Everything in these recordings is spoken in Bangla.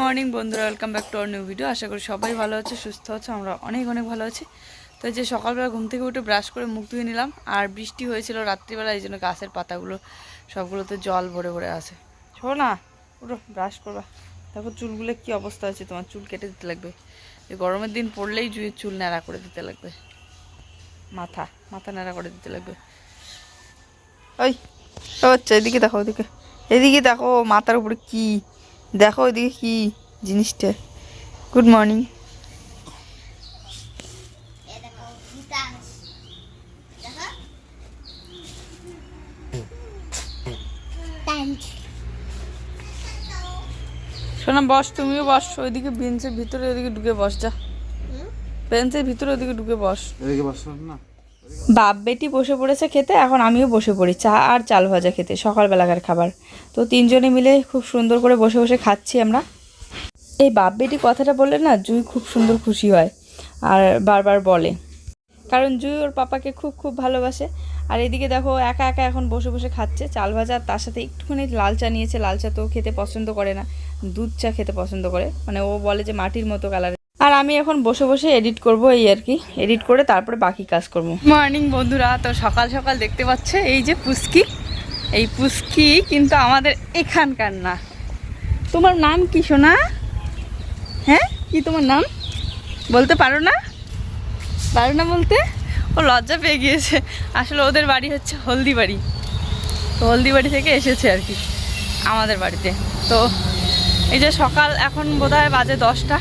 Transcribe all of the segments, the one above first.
মর্নিং বন্ধুরা welcome back to our new video আশা করি সবাই ভালো আছে, সুস্থ আছে, আমরা অনেক অনেক ভালো আছি। তো যে সকালবেলা ঘুম থেকে উঠে ব্রাশ করে মুখ ধুয়ে নিলাম, আর বৃষ্টি হয়েছিল রাত্রিবেলা, এই জন্য গাছের পাতাগুলো, সবগুলোতে জল ভরে ভরে আছে। শোনো না, উঠো ব্রাশ করবা। দেখো চুলগুলো কি অবস্থা হয়েছে, তোমার চুল কেটে দিতে লাগবে। এই গরমের দিন পড়লেই জুয়ের চুল ন্যাড়া করে দিতে লাগবে। মাথা মাথা ন্যাড়া করে দিতে লাগবে। ওই আচ্ছা এদিকে দেখো, ওদিকে। এদিকে দেখো, মাথার উপরে কি দেখো ওইদিকে কি জিনিসটা। গুড মর্নিং শোনা বস তুমিও বস ওইদিকে বেঞ্চের ভিতরে ওইদিকে ঢুকে বস যা। বেঞ্চের ভিতরে ওইদিকে ঢুকে বস। এদিকে বস না। বাপ বেটি বসে পড়েছে খেতে, এখন আমিও বসে পড়ি, চা আর চাল ভাজা খেতে, সকালবেলাকার খাবার। তো তিনজনে মিলে খুব সুন্দর করে বসে বসে খাচ্ছি আমরা। এই বাপ বেটি কথাটা বললে না, জুই খুব সুন্দর খুশি হয় আর বারবার বলে। কারণ জুই ওর পাপাকে খুব খুব ভালোবাসে। আর এদিকে দেখো একা একা এখন বসে বসে খাচ্ছে, চাল ভাজা, তার সাথে একটুখানি লাল চা নিয়েছে, লাল চা তো খেতে পছন্দ করে না, দুধ চা খেতে পছন্দ করে। মানে ও বলে যে মাটির মতো কালার আর আমি এখন বসে বসে এডিট করব এই আর কি। এডিট করে তারপরে বাকি কাজ করব। মর্নিং বন্ধুরা, তো সকাল সকাল দেখতে পাচ্ছ, এই যে পুস্কি। এই পুস্কি কিন্তু আমাদের এখানকার না। তোমার নাম কি সোনা? হ্যাঁ? কি তোমার নাম? বলতে পারো না? পারো না বলতে? ও লজ্জা পেয়ে গিয়েছে। আসলে ওদের বাড়ি হচ্ছে হলদিবাড়ি। তো হলদিবাড়ি থেকে এসেছে আর কি, আমাদের বাড়িতে। তো এই যে সকাল এখন বোধহয় বাজে দশটা।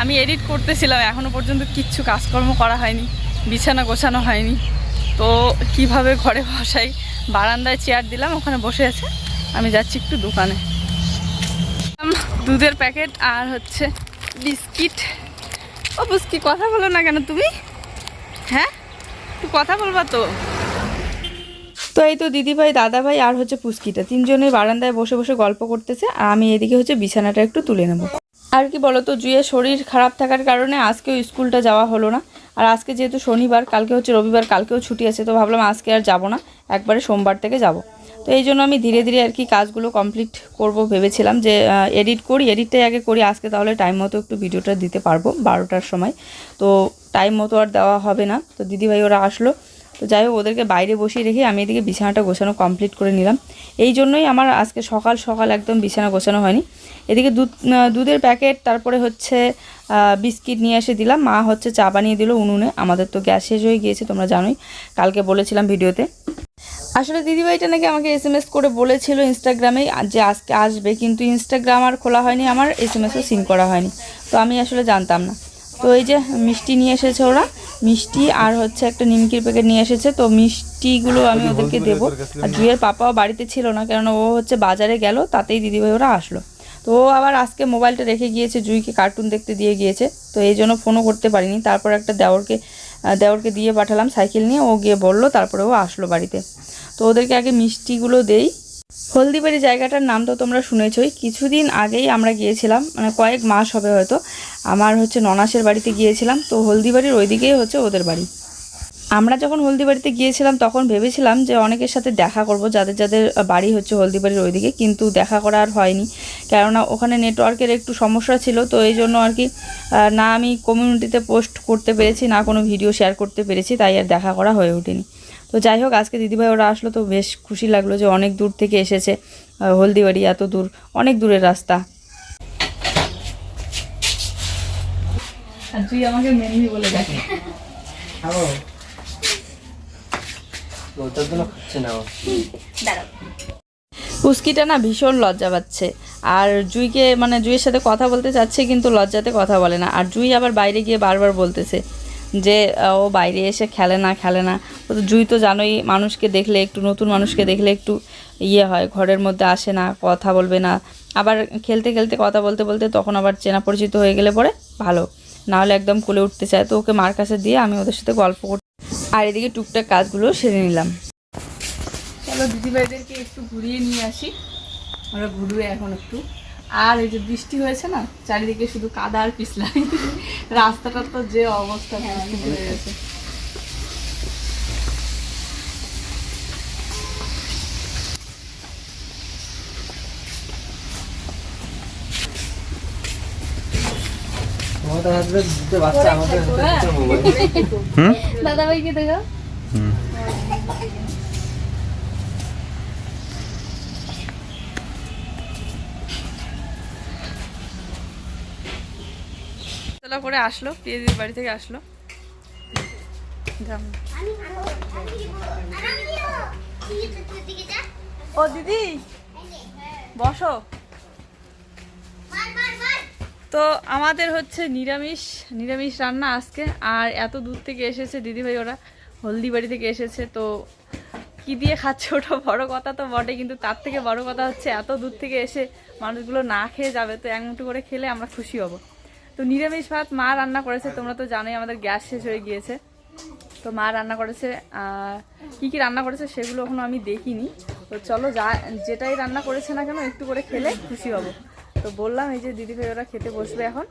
আমি এডিট করতেছিলাম এখনও পর্যন্ত কিচ্ছু কাজকর্ম করা হয়নি, বিছানা গোছানো হয়নি। তো কীভাবে ঘরে বসাই? বারান্দায় চেয়ার দিলাম, ওখানে বসে আছে। আমি যাচ্ছি একটু দোকানে। দুধের প্যাকেট আর হচ্ছে বিস্কিট। ও বিস্কিট কথা বলো না কেন তুমি? হ্যাঁ? তুই কথা বলবা তো। তো এই তো দিদিভাই, দাদাভাই আর হচ্ছে পুস্কিটা তিনজনের বারান্দায় বসে বসে গল্প করতেছে, আর আমি এদিকে হচ্ছে বিছানাটা একটু তুলে নেব। আর কি বলতো জুয়ের শরীর খারাপ থাকার কারণে আজকেও স্কুলটা যাওয়া হলো না। আর আজকে যেহেতু শনিবার, কালকে হচ্ছে রবিবার, কালকেও ছুটি আছে, তো ভাবলাম আজকে আর যাব না, একবারে সোমবার থেকে যাব। তো এই জন্য আমি ধীরে ধীরে আর কি কাজগুলো কমপ্লিট করব ভেবেছিলাম যে এডিট করি এডিটটাই আগে করি, আজকে তাহলে টাইম মতো একটু ভিডিওটা দিতে পারব বারোটার সময়। তো টাইম মতো আর দেওয়া হবে না। তো দিদিভাই ওরা আসলো তো যাই হোক, ওদেরকে বাইরে বসিয়ে রেখে আমি এদিকে বিছানাটা গোছানো কমপ্লিট করে নিলাম। এই জন্যই আমার আজকে সকাল সকাল একদম বিছানা গোছানো হয়নি। এদিকে দুধ দুধের প্যাকেট, তারপরে হচ্ছে বিস্কিট নিয়ে এসে দিলাম। মা হচ্ছে চা বানিয়ে দিল উনুনে। আমাদের তো গ্যাস শেষ হয়ে গিয়েছে, তোমরা জানোই। কালকে বলেছিলাম ভিডিওতে। আসলে দিদিভাইটা নাকি আমাকে এস এম এস করে বলেছিল ইনস্টাগ্রামে যে আজকে আসবে, কিন্তু ইনস্টাগ্রাম আর খোলা হয়নি, আমার এস এম এসও সিন করা হয়নি। তো আমি আসলে জানতাম না। তো এই যে মিষ্টি নিয়ে এসেছে ওরা মিষ্টি আর হচ্ছে একটা নিমকির প্যাকেট নিয়ে এসেছে। তো মিষ্টিগুলো আমি ওদেরকে দেবো। আর জুয়ের পাপাও বাড়িতে ছিল না কেননা ও হচ্ছে বাজারে গেল তাতেই দিদিভাই ওরা আসলো। তো ও আবার আজকে মোবাইলটা রেখে গিয়েছে জুইকে কার্টুন দেখতে দিয়ে গিয়েছে। তো এই জন্য ফোনও করতে পারিনি। তারপর একটা দেওরকে দেওরকে দিয়ে পাঠালাম সাইকেল নিয়ে। ও গিয়ে বলল তারপরে ও আসলো বাড়িতে। তো ওদেরকে আগে মিষ্টিগুলো দেই। হলদিবাড়ি জায়গাটার নাম তো তোমরা শুনেছই। কিছুদিন আগেই আমরা গিয়েছিলাম মানে কয়েক মাস হবে হয়তো। আমার হচ্ছে ননাসের বাড়িতে গিয়েছিলাম, তো হলদিবাড়ির ওইদিকেই হচ্ছে ওদের বাড়ি। আমরা যখন হলদিবাড়িতে গিয়েছিলাম, তখন ভেবেছিলাম যে অনেকের সাথে দেখা করব, যাদের যাদের বাড়ি হচ্ছে হলদিবাড়ির ওইদিকে, কিন্তু দেখা করা আর হয়নি। কেননা ওখানে নেটওয়ার্কের একটু সমস্যা ছিল, তো এই জন্য আর কি না আমি কমিউনিটিতে পোস্ট করতে পেরেছি, না কোনো ভিডিও শেয়ার করতে পেরেছি, তাই আর দেখা করা হয়ে ওঠেনি। তো যাই হোক আজকে দিদিভাই ওরা আসলো তো বেশ খুশি লাগল যে অনেক দূর থেকে এসেছে হলদিবাড়ি এত দূর অনেক দূরের রাস্তা। আর তুই আমাকে মেনলি বলে দেখে। ওটার জন্য খাচ্ছে না পুস্কিটা না ভীষণ লজ্জা পাচ্ছে। আর জুইকে মানে জুইয়ের সাথে কথা বলতে চাচ্ছে কিন্তু লজ্জাতে কথা বলে না। আর জুই আবার বাইরে গিয়ে বারবার বলতেছে যে ও বাইরে এসে খেলে না খেলে না। ও তো জুই তো জানোই, মানুষকে দেখলে একটু, নতুন মানুষকে দেখলে একটু ইয়ে হয়, ঘরের মধ্যে আসে না, কথা বলবে না। আবার খেলতে খেলতে, কথা বলতে বলতে তখন আবার চেনা পরিচিত হয়ে গেলে পরে ভালো। নাহলে একদম কোলে উঠতে চায়। তো ওকে মার কাছে দিয়ে আমি ওদের সাথে গল্প করতে আর এদিকে টুকটাক কাজগুলো সেরে নিলাম। চলো দিদিভাইদেরকে একটু ঘুরিয়ে নিয়ে আসি। আমরা ঘুরবে এখন একটু। আর এই যে বৃষ্টি হয়েছে না চারিদিকে শুধু কাদা আর পিছলা। রাস্তাটার তো যে অবস্থা হয়ে গেছে। দাদা ভাইকে দেখো চলা করে আসলো প্রিয়দির বাড়ি থেকে আসলো। ও, দিদি, বসো। তো আমাদের হচ্ছে নিরামিষ নিরামিষ রান্না আজকে, আর এত দূর থেকে এসেছে দিদিভাই ওরা হলদি বাড়ি থেকে এসেছে, তো কি দিয়ে খাচ্ছে ওটা বড় কথা তো বটে কিন্তু তার থেকে বড় কথা হচ্ছে এত দূর থেকে এসে মানুষগুলো না খেয়ে যাবে, তো এক মুঠো করে খেলে আমরা খুশি হব। তো নিরামিষ ভাত মা রান্না করেছে, তোমরা তো জানোই আমাদের গ্যাস শেষ হয়ে গিয়েছে। তো মা রান্না করেছে কি কি রান্না করেছে সেগুলো এখনও আমি দেখিনি। তো চলো যা, যেটাই রান্না করেছে না কেন একটু করে খেলে খুশি হব। তো বললাম এই যে দিদিভাই ওরা খেতে বসবে এখন।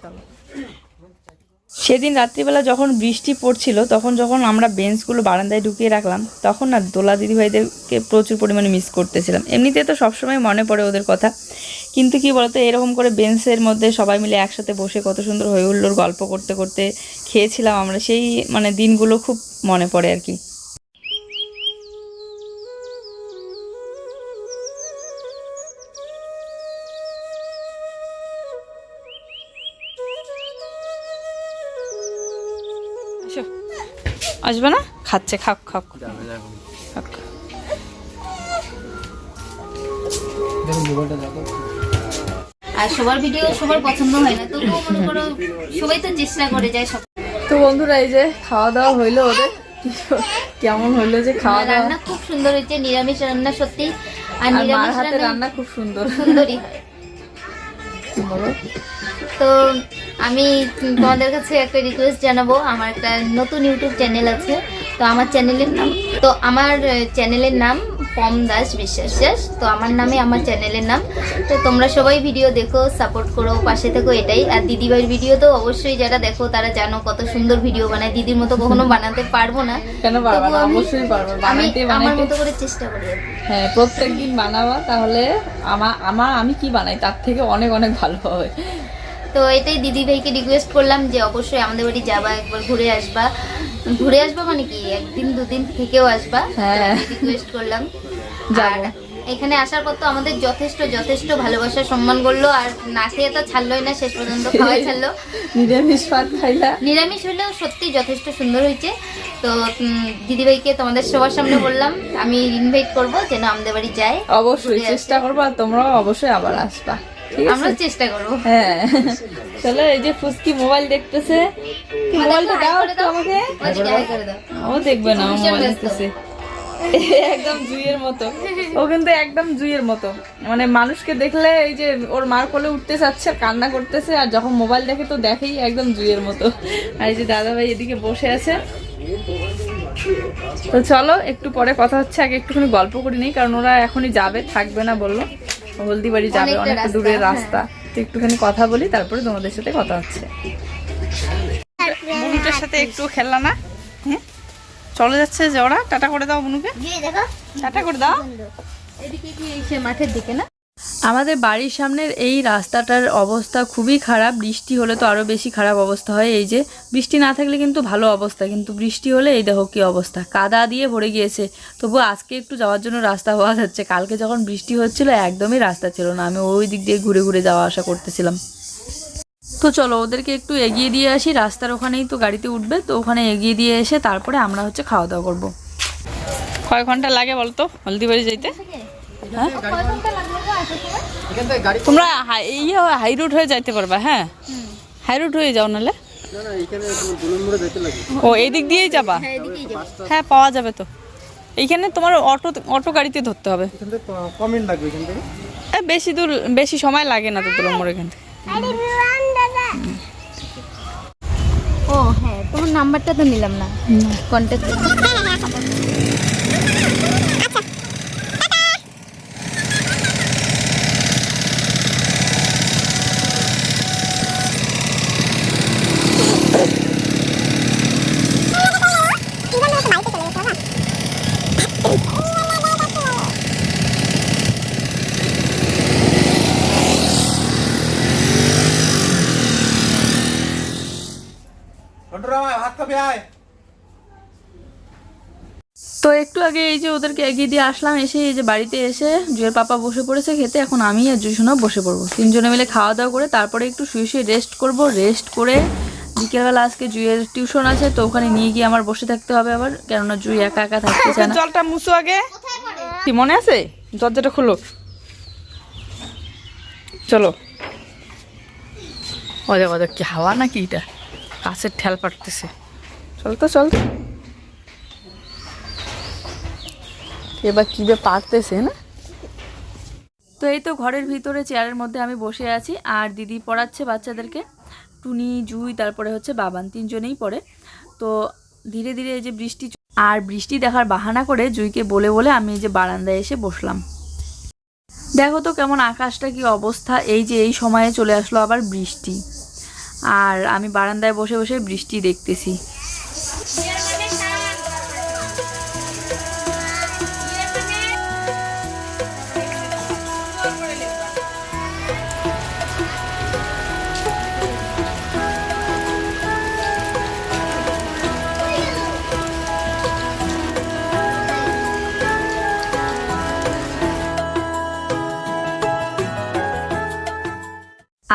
চলো। সেদিন রাত্রিবেলা যখন বৃষ্টি পড়ছিল, তখন যখন আমরা বেঞ্চগুলো বারান্দায় ঢুকিয়ে রাখলাম, তখন না দোলা দিদিভাইদেরকে প্রচুর পরিমাণে মিস করতেছিলাম। এমনিতে তো সবসময় মনে পড়ে ওদের কথা। কিন্তু কি বলতো, এরকম করে বেঞ্চের মধ্যে সবাই মিলে একসাথে বসে কত সুন্দর হয়ে উল্লোর গল্প করতে করতে খেয়েছিলাম আমরা, সেই মানে দিনগুলো খুব মনে পড়ে আর কি। আসবে না? খাচ্ছে খাক খাক। যাবে না এখন খাক দেখুন মোবাইলটা দেখো আর সবার ভিডিও সবার পছন্দ হয় না তবুও মনে করো সবাই তো চেষ্টা করে যায় সব তো বন্ধুরা এই যে খাওয়া দাওয়া হইল ওদের। কেমন হইল যে খাওয়া দাওয়া? রান্না খুব সুন্দর হয়েছে নিরামিষ রান্না সত্যি। আর নিরামিষ রান্না রান্না খুব সুন্দর। সুন্দরী বলো? তো আমি তোমাদের কাছে একটা রিকোয়েস্ট জানাব। আমার একটা নতুন ইউটিউব চ্যানেল আছে তো আমার চ্যানেলের নাম তো আমার চ্যানেলের নাম পম দাস বিশ্বাস দাস। তো আমার নামে আমার চ্যানেলের নাম। তো তোমরা সবাই ভিডিও দেখো সাপোর্ট করো পাশে থেকো এটাই। আর দিদিভাইয়ের ভিডিও তো অবশ্যই যারা দেখো তারা জানো কত সুন্দর ভিডিও বানায়। দিদির মতো কখনো বানাতে পারব না। অবশ্যই পারব। আমি আমার মতো করে চেষ্টা করি হ্যাঁ প্রত্যেক দিন বানাবা তাহলে আমা আমা আমি কি বানাই? তার থেকে অনেক অনেক ভালো হবে তো এটাই দিদি ভাইকে রিকোয়েস্ট করলাম যে অবশ্যই আমাদের বাড়ি যাবা একবার ঘুরে আসবা। ঘুরে আসবা মানে কি? একদিন দুদিন থেকেও আসবা। হ্যাঁ। রিকোয়েস্ট করলাম। যাব। আর এখানে আসার পর তো আমাদের যথেষ্ট যথেষ্ট ভালোবাসা সম্মান করল। আর না খেয়ে তো ছাড়লোই না শেষ পর্যন্ত খাওয়াই ছাড়লো। নিরামিষ ভাত খাইলা। নিরামিষ হলেও সত্যি যথেষ্ট সুন্দর হয়েছে। তো দিদিভাইকে তোমাদের সবার সামনে বললাম আমি ইনভাইট করব যেন আমাদের বাড়ি যায়। অবশ্যই চেষ্টা করব আর তোমরাও অবশ্যই আবার আসবা। আমরাও চেষ্টা করব। হ্যাঁ। চলো এই যে ফুসকি মোবাইল দেখতেছে। কি মোবাইলটা দাও একটু আমাকে। ও দেখবে না মোবাইল দেখতেছে। একদম জুইয়ের মতো। ও কিন্তু একদম জুইয়ের মতো। মানে মানুষকে দেখলে এই যে ওর মার কোলে উঠতে চাচ্ছে আর কান্না করতেছে আর যখন মোবাইল দেখে তো দেখেই একদম জুইয়ের মতো। আর এই যে দাদা ভাই এদিকে বসে আছে। তো চলো একটু পরে কথা হচ্ছে আগে একটুখানি গল্প করি নেই কারণ ওরা এখনই যাবে থাকবে না বলল। হলদিবাড়ি যাবে অনেকটা দূরের হ্যাঁ। রাস্তা। তো একটুখানি কথা বলি তারপরে তোমাদের সাথে কথা হচ্ছে। বুনুটার সাথে একটু খেললা না? হ্যাঁ? চলে যাচ্ছে যে ওরা। টাটা করে দাও বুনুকে। টাটা করে দাও। এদিকে কি মাঠের দিকে না? আমাদের বাড়ির সামনের এই রাস্তাটার অবস্থা খুবই খারাপ। বৃষ্টি হলে তো আরও বেশি খারাপ অবস্থা হয়। এই যে বৃষ্টি না থাকলে কিন্তু ভালো অবস্থা, কিন্তু বৃষ্টি হলে এই দেখো কী অবস্থা। কাদা দিয়ে ভরে গিয়েছে। তবু আজকে একটু যাওয়ার জন্য রাস্তা হওয়া যাচ্ছে। কালকে যখন বৃষ্টি হচ্ছিল, একদমই রাস্তা ছিল না। আমি ওই দিক দিয়ে ঘুরে ঘুরে যাওয়া আসা করতেছিলাম। তো চলো, ওদেরকে একটু এগিয়ে দিয়ে আসি। রাস্তার ওখানেই তো গাড়িতে উঠবে। তো ওখানে এগিয়ে দিয়ে এসে তারপরে আমরা হচ্ছে খাওয়া দাওয়া করব। কয় ঘণ্টা লাগে বলতো হলদিবাড়ি যাইতে? হ্যাঁ? এখান থেকে গাড়ি তোমরা হাই- এই হাই রুট হয়ে যাইতে পারবা হ্যাঁ? হাই রুট হয়ে যাও নাহলে না না এখানে তোমার দুলন মোড়ে যেতে লাগে। ও এই দিক দিয়েই যাবা? হ্যাঁ পাওয়া যাবে তো। এইখানে তোমার অটো অটো গাড়িতে ধরতে হবে। বেশি দূর বেশি সময় লাগে না তো তোর মোড় এখান থেকে। ও হ্যাঁ তোমার নাম্বারটা তো নিলাম না। কন্ট্যাক্ট আগে এই যে ওদেরকে এগিয়ে দিয়ে আসলাম এসে এই যে বাড়িতে এসে জুয়ের পাপা বসে পড়েছে খেতে এখন আমি আর জুসুনও বসে পড়ব। তিনজনে মিলে খাওয়া দাওয়া করে তারপরে একটু শুয়ে শুয়ে রেস্ট করব। রেস্ট করে বিকেলবেলা আজকে জুয়ের টিউশন আছে তো ওখানে নিয়ে গিয়ে আমার বসে থাকতে হবে আবার কেননা জুই একা একা থাকতে চায় না। জলটা মুছো আগে। কি মনে আছে? দরজাটা খুলো। চলো। ওদের ওদের কি হাওয়া নাকি এটা? কাছের ঠেল পাটতেছে চল তো চল তো। এবার কিবে পারতেছে, না? তো এই তো ঘরের ভিতরে চেয়ারের মধ্যে আমি বসে আছি, আর দিদি পড়াচ্ছে বাচ্চাদেরকে। টুনি, জুই, তারপরে হচ্ছে বাবান, তিনজনেই পড়ে। তো ধীরে ধীরে এই যে বৃষ্টি আর বৃষ্টি দেখার বাহানা করে জুইকে বলে বলে আমি এই যে বারান্দায় এসে বসলাম। দেখো তো কেমন আকাশটা, কি অবস্থা। এই যে এই সময়ে চলে আসলো আবার বৃষ্টি। আর আমি বারান্দায় বসে বসে বৃষ্টি দেখতেছি।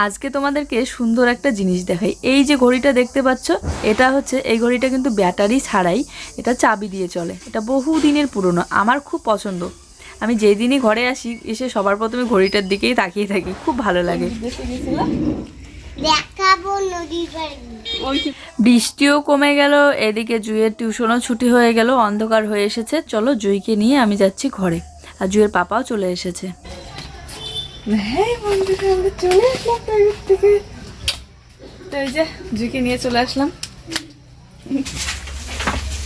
আজকে তোমাদেরকে সুন্দর একটা জিনিস দেখাই। এই যে ঘড়িটা দেখতে পাচ্ছ এটা হচ্ছে এই ঘড়িটা কিন্তু ব্যাটারি ছাড়াই এটা চাবি দিয়ে চলে। এটা বহু দিনের পুরনো আমার খুব পছন্দ। আমি যেই দিনই ঘরে আসি এসে সবার প্রথমে ঘড়িটার দিকেই তাকিয়ে থাকি খুব ভালো লাগে। বৃষ্টিও কমে গেল এদিকে জুইয়ের টিউশনও ছুটি হয়ে গেল অন্ধকার হয়ে এসেছে। চলো জুইকে নিয়ে আমি যাচ্ছি ঘরে। আর জুইয়ের পাপাও চলে এসেছে। হ্যাঁ বন্ধুরা, আমরা চলে আসলাম যে জুইকে নিয়ে চলে আসলাম।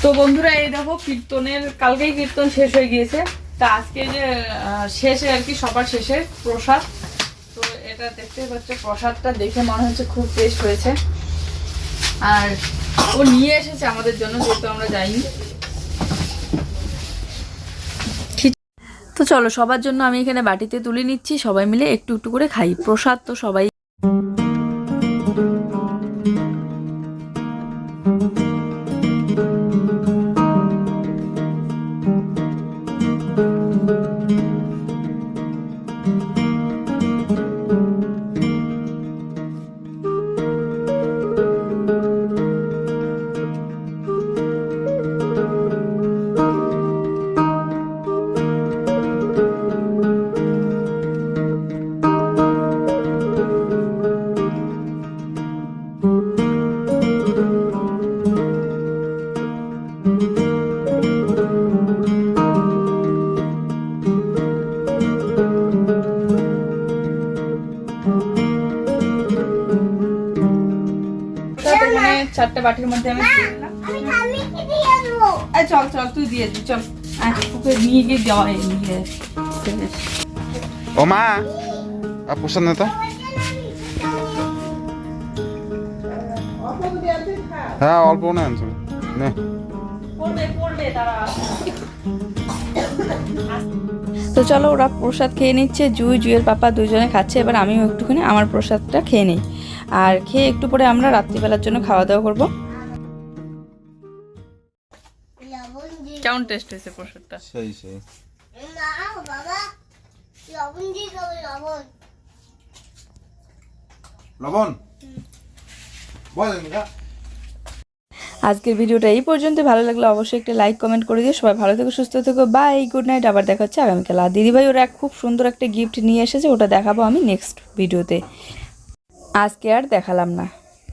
তো বন্ধুরা, এই দেখো, কীর্তনের, কালকেই কীর্তন শেষ হয়ে গিয়েছে। তা আজকে যে শেষে আর কি, সবার শেষে প্রসাদ। তো এটা দেখতে পাচ্ছ, প্রসাদটা দেখে মনে হচ্ছে খুব টেস্ট হয়েছে। আর ও নিয়ে এসেছে আমাদের জন্য, যেহেতু আমরা যাইনি। তো চলো, সবার জন্য আমি এখানে বাটিতে তুলে নিচ্ছি, সবাই মিলে একটু একটু করে খাই। প্রসাদ তো সবাই বাটির মধ্যে আমি চল চল তুই দিয়ে দি চল। ওকে নিয়ে গিয়ে দেওয়া নিয়ে। ও মা তো? হ্যাঁ অল্প না আনছো। নে। তো চলো ওরা প্রসাদ খেয়ে নিচ্ছে জুই জুইয়ের পাপা দুজনে খাচ্ছে এবার আমিও একটুখানি আমার প্রসাদটা খেয়ে নিই। আর খেয়ে একটু পরে আমরা রাত্রিবেলার জন্য খাওয়া দাওয়া করব। কেমন টেস্ট হয়েছে প্রসাদটা? সেই সেই। লবণ? দিয়ে আজকের ভিডিওটা এই পর্যন্ত। ভালো লাগলে অবশ্যই একটা লাইক কমেন্ট করে দিও। সবাই ভালো থেকো সুস্থ থেকো। বাই গুড নাইট আবার দেখা হচ্ছে আগামীকাল। আর দিদিভাই ওরা খুব সুন্দর একটা গিফট নিয়ে এসেছে। ওটা দেখাবো আমি নেক্সট ভিডিওতে আজকে আর দেখালাম না।